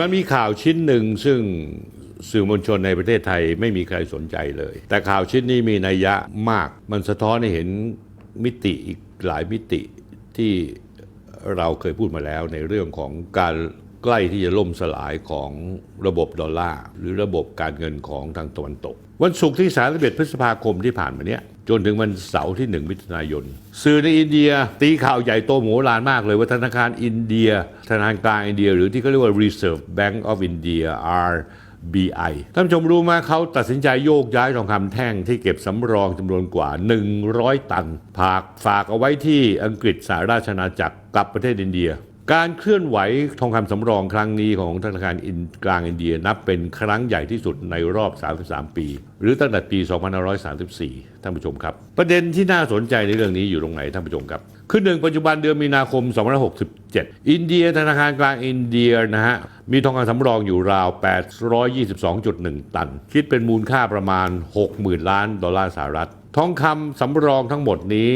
มันมีข่าวชิ้นหนึ่งซึ่งสื่อมวลชนในประเทศไทยไม่มีใครสนใจเลย แต่ข่าวชิ้นนี้มีนัยยะมาก มันสะท้อนให้เห็นมิติอีกหลายมิติที่เราเคยพูดมาแล้วในเรื่องของการ ใกล้ที่จะล่มสลายของระบบดอลลาร์หรือระบบการเงินของทางตะวันตก วันศุกร์ที่31พฤษภาคมที่ผ่านมาเนี้ยจนถึงวันเสาร์ที่ 1 มิถุนายน สื่อในอินเดียตีข่าวใหญ่โตโมโหลานมากเลยว่าธนาคารอินเดีย ธนาคารกลางอินเดีย หรือที่เขาเรียกว่า Reserve Bank of India RBI ท่านผู้ชมรู้ไหมเขาตัดสินใจโยกย้ายทองคำแท่งที่เก็บสำรองจำนวนกว่า 100 ตันฝากฝากเอาไว้ที่อังกฤษสหราชอาณาจักรกับประเทศอินเดีย การเคลื่อนไหวทองคำสำรองครั้งนี้ของธนาคารอินกลางอินเดียนับเป็นครั้งใหญ่ที่สุดในรอบ 33 ปี หรือตั้งแต่ปี 2534 ท่านผู้ชมครับ ประเด็นที่น่าสนใจในเรื่องนี้อยู่ตรงไหนท่านผู้ชมครับ คือหนึ่งปัจจุบันเดือนมีนาคม 2567 อินเดียธนาคารกลางอินเดียนะฮะมีทองคำสำรองอยู่ราว 822.1 ตัน คิดเป็นมูลค่าประมาณ 60,000 ล้านดอลลาร์สหรัฐ ทองคำสำรองทั้งหมดนี้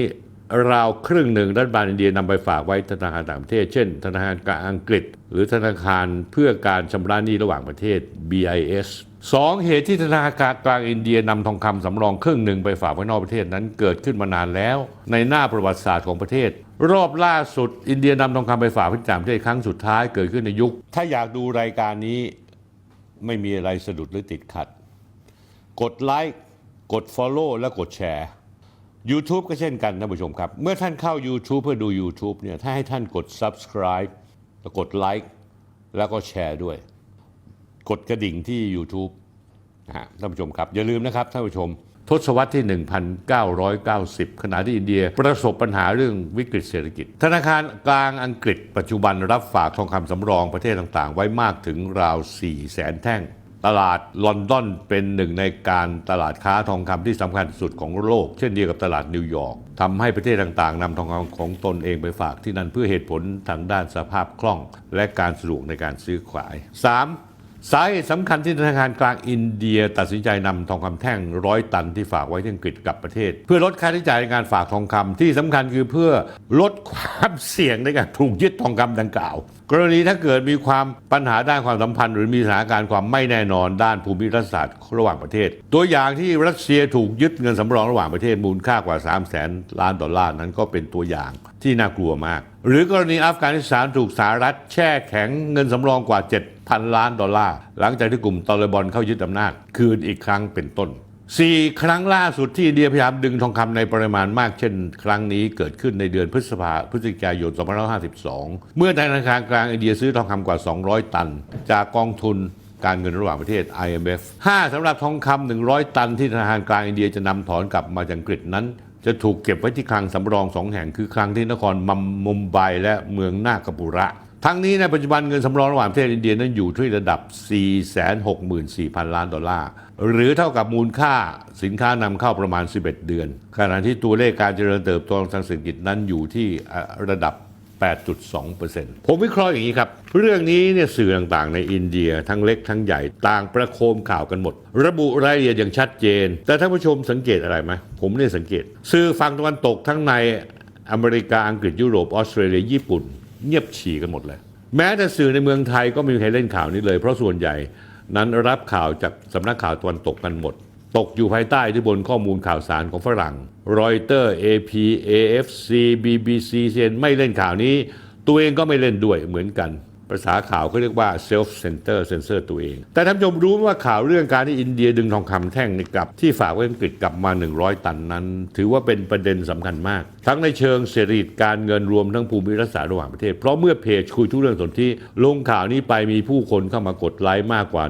ราวครึ่งหนึ่งรัฐบาลอินเดียนำไปฝากไว้ธนาคารต่างประเทศ เช่น ธนาคารกลางอังกฤษ หรือธนาคารเพื่อการชำระหนี้ระหว่างประเทศ BIS สองเหตุที่ธนาคารกลางอินเดียนำทองคำสำรองครึ่งหนึ่งไปฝากไว้นอกประเทศนั้นเกิดขึ้นมานานแล้ว ในหน้าประวัติศาสตร์ของประเทศ รอบล่าสุด อินเดียนำทองคำไปฝากไว้ต่างประเทศครั้งสุดท้ายเกิดขึ้นในยุค ถ้าอยากดูรายการนี้ไม่มีอะไรสะดุดหรือติดขัด กดไลค์กด Follow และกดแชร์ YouTube ก็เช่นกันท่านผู้ชมครับ เมื่อท่านเข้า YouTube เพื่อดู YouTube เนี่ยถ้าให้ท่านกด Subscribe แล้วกดไลค์แล้วก็แชร์ด้วย กดกระดิ่งที่ YouTube นะฮะท่านผู้ชมครับ อย่าลืมนะครับท่านผู้ชม ทศวรรษที่ 1990 ขณะที่อินเดีย ประสบปัญหาเรื่องวิกฤตเศรษฐกิจ ธนาคารกลางอังกฤษ ปัจจุบันรับฝากทองคำสำรองประเทศต่างๆ ไว้มากถึงราว4แสนแท่ง ตลาดลอนดอนเป็นหนึ่งในการตลาดค้าทองคำที่สำคัญสุดของโลก เช่นเดียวกับตลาดนิวยอร์กทำให้ประเทศต่างๆนำทองคำของตนเองไปฝากที่นั่นเพื่อเหตุผลทางด้านสภาพคล่อง และการสะดวกในการซื้อขาย 3. สาเหตุสำคัญที่ธนาคารกลางอินเดีย ตัดสินใจนำทองคำแท่งร้อยตันที่ฝากไว้ที่อังกฤษกลับประเทศ เพื่อลดค่าใช้จ่ายในการฝากทองคำที่สำคัญคือเพื่อลดความเสี่ยงในการถูกยึดทองคำดังกล่าว กรณีถ้าเกิดมีความปัญหาด้านความสัมพันธ์ หรือมีสถานการณ์ความไม่แน่นอนด้านภูมิรัฐศาสตร์ระหว่างประเทศ ตัวอย่างที่รัสเซียถูกยึดเงินสำรองระหว่างประเทศมูลค่ากว่า 3 0 0แสนล้านดอลลาร์นั้นก็เป็นตัวอย่างที่น่ากลัวมาก หรือกรณีอัฟกานิสถานถูกสหรัฐแช่แข็งเงินสำรองกว่า 7,000 ล้านดอลลาร์หลังจากที่กลุ่มตอร์บอลเข้ายึดอำนาจคืนอีกครั้งเป็นต้น 4ครั้งล่าสุดที่อินเดียพยายามดึงทองคำในปริมาณมากเช่น ครั้งนี้เกิดขึ้นในเดือนพฤษภาพฤศจิกายน 2552 เมื่อธนาคารกลางอินเดียซื้อทองคำกว่า 200 ตัน จากกองทุนการเงินระหว่างประเทศ IMF 5สำหรับทองคำ100 ตันที่ธนาคารกลางอินเดียจะนำถอนกลับมาจากอังกฤษนั้น จะถูกเก็บไว้ที่คลังสำรองสองแห่งคือคลังที่นครมัมมุมไบและเมืองนาคปุระ ทั้งนี้ในปัจจุบันเงินสำรองระหว่างประเทศอินเดียนั้นอยู่ที่ระดับ 464,000 ล้านดอลลาร์ หรือเท่ากับมูลค่าสินค้านำเข้าประมาณ 11 เดือน ขณะที่ตัวเลขการเจริญเติบโตทางเศรษฐกิจนั้นอยู่ที่ระดับ 8.2%ผมวิเคราะห์อย่างนี้ครับ เรื่องนี้เนี่ยสื่อต่างๆในอินเดียทั้งเล็กทั้งใหญ่ต่างประโคมข่าวกันหมด ระบุรายละเอียดอย่างชัดเจน แต่ท่านผู้ชมสังเกตอะไรไหมผมเนี่ยสังเกต สื่อฝั่งตะวันตกทั้งในอเมริกาอังกฤษยุโรปออสเตรเลียญี่ปุ่น เงียบฉี่กันหมดเลย แม้แต่สื่อในเมืองไทยก็ไม่มีใครเล่นข่าวนี้เลย เพราะส่วนใหญ่นั้นรับข่าวจากสำนักข่าวตะวันตกกันหมด ตกอยู่ภายใต้ที่บนข้อมูลข่าวสารของฝรั่งรอยเตอร์ AP AFC BBC CNN ไม่เล่นข่าวนี้ ตัวเองก็ไม่เล่นด้วยเหมือนกัน ภาษาข่าวเขาเรียกว่า self center censor ตัวเอง แต่ท่านผู้ชมรู้ไหมว่าข่าวเรื่องการที่อินเดียดึงทองคำแท่งกลับ ที่ฝากไว้อังกฤษกลับมา 100 ตันนั้น ถือว่าเป็นประเด็นสำคัญมาก ทั้งในเชิงเศรษฐกิจการเงินรวมทั้งภูมิรัฐศาสตร์ระหว่างประเทศ เพราะเมื่อเพจคุยทุกเรื่องสนที่ลงข่าวนี้ไปมีผู้คนเข้ามากดไลค์มากกว่า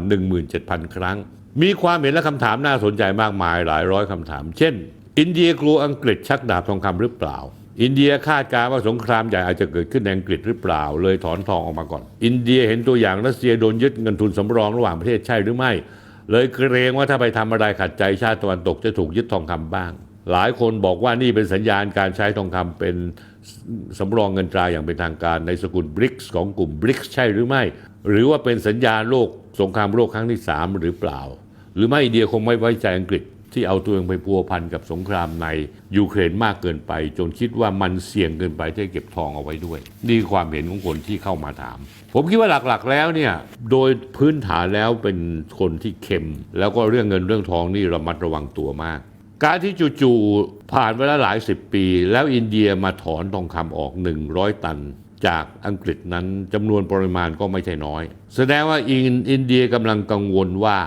17,000 ครั้ง มีความเห็นและคำถามน่าสนใจมากมายหลายร้อยคำถาม เช่น อินเดียกลัวอังกฤษชักดาบทองคำหรือเปล่า อินเดียคาดการ์ว่าสงครามใหญ่อาจจะเกิดขึ้นในอังกฤษหรือเปล่า เลยถอนทองออกมาก่อน อินเดียเห็นตัวอย่างรัสเซียโดนยึดเงินทุนสำรองระหว่างประเทศใช่หรือไม่ เลยเกรงว่าถ้าไปทำอะไรขัดใจชาติตะวันตกจะถูกยึดทองคำบ้าง หลายคนบอกว่านี่เป็นสัญญาณการใช้ทองคำเป็นสำรองเงินตราอย่างเป็นทางการในสกุลบริกส์ของกลุ่มบริกส์ใช่หรือไม่ หรือว่าเป็นสัญญาณโลกสงครามโลกครั้งที่สามหรือเปล่า หรือไม่อินเดียคงไม่ไว้ใจอังกฤษ ที่เอาตัวเองไปพัวพันกับสงครามในยูเครนมากเกินไป จนคิดว่ามันเสี่ยงเกินไปที่เก็บทองเอาไว้ด้วย นี่คือความเห็นของคนที่เข้ามาถาม ผมคิดว่าหลักๆแล้วเนี่ยโดยพื้นฐานแล้วเป็นคนที่เข็ม แล้วก็เรื่องเงินเรื่องทองนี่ระมัดระวังตัวมาก การที่จู่ๆผ่านไปแล้วหลายสิบปี แล้วอินเดียมาถอนทองคำออก 100 ตันจากอังกฤษนั้นจำนวนปริมาณก็ไม่ใช่น้อย แสดงว่าอินอินเดียกำลังกังวลว่า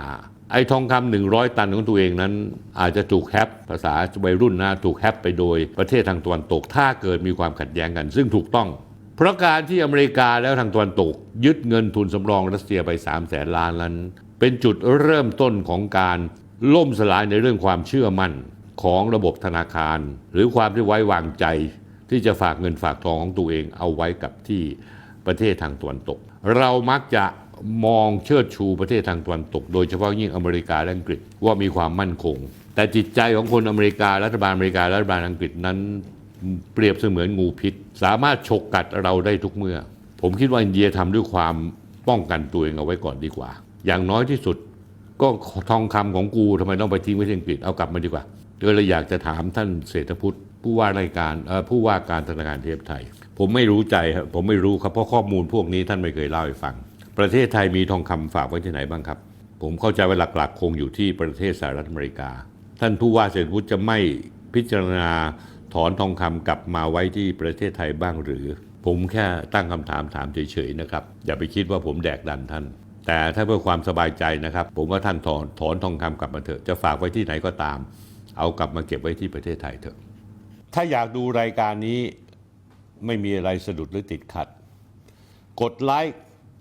ไอ้ทองคำหนึ่งร้อยตันของตัวเองนั้น อาจจะถูกแฮปภาษาวัยรุ่นนะถูกแฮปไปโดยประเทศทางตะวันตก ถ้าเกิดมีความขัดแย้งกัน ซึ่งถูกต้อง เพราะการที่อเมริกาแล้วทางตะวันตก ยึดเงินทุนสำรองรัสเซียไป3 0 0แสนล้านนั้น เป็นจุดเริ่มต้นของการล่มสลายในเรื่องความเชื่อมั่นของระบบธนาคาร หรือความที่ไว้วางใจ ที่จะฝากเงินฝากทองของตัวเองเอาไว้กับที่ประเทศทางตะวันตก เรามักจะ มองเชิดชูประเทศทางตะวันตก โดยเฉพาะยิ่งอเมริกาและอังกฤษว่ามีความมั่นคง แต่จิตใจของคนอเมริการัฐบาลอเมริกาและรัฐบาลอังกฤษนั้นเปรียบเสมือนงูพิษ สามารถฉกกัดเราได้ทุกเมื่อ ผมคิดว่าอินเดียทำด้วยความป้องกันตัวเองเอาไว้ก่อนดีกว่า อย่างน้อยที่สุดก็ทองคำของกูทำไมต้องไปทิ้งไว้ที่อังกฤษเอากลับมาดีกว่าก็เลยอยากจะถามท่านเศรษฐพุทธผู้ว่าราชการผู้ว่าการธนาคารเทพไทย ผมไม่รู้ใจครับผมไม่รู้ครับเพราะข้อมูลพวกนี้ท่านไม่เคยเล่าให้ฟัง ประเทศไทยมีทองคำฝากไว้ที่ไหนบ้างครับ ผมเข้าใจว่าหลักๆ คงอยู่ที่ประเทศสหรัฐอเมริกา ท่านผู้ว่าเศรษฐพุทธจะไม่พิจารณาถอนทองคำกลับมาไว้ที่ประเทศไทยบ้างหรือ ผมแค่ตั้งคำถามถามเฉยๆนะครับ อย่าไปคิดว่าผมแดกดันท่าน แต่ถ้าเพื่อความสบายใจนะครับ ผมว่าท่านถอนถอนทองคำกลับมาเถอะจะฝากไว้ที่ไหนก็ตาม เอากลับมาเก็บไว้ที่ประเทศไทยเถอะ ถ้าอยากดูรายการนี้ไม่มีอะไรสะดุดหรือติดขัด กดไลค์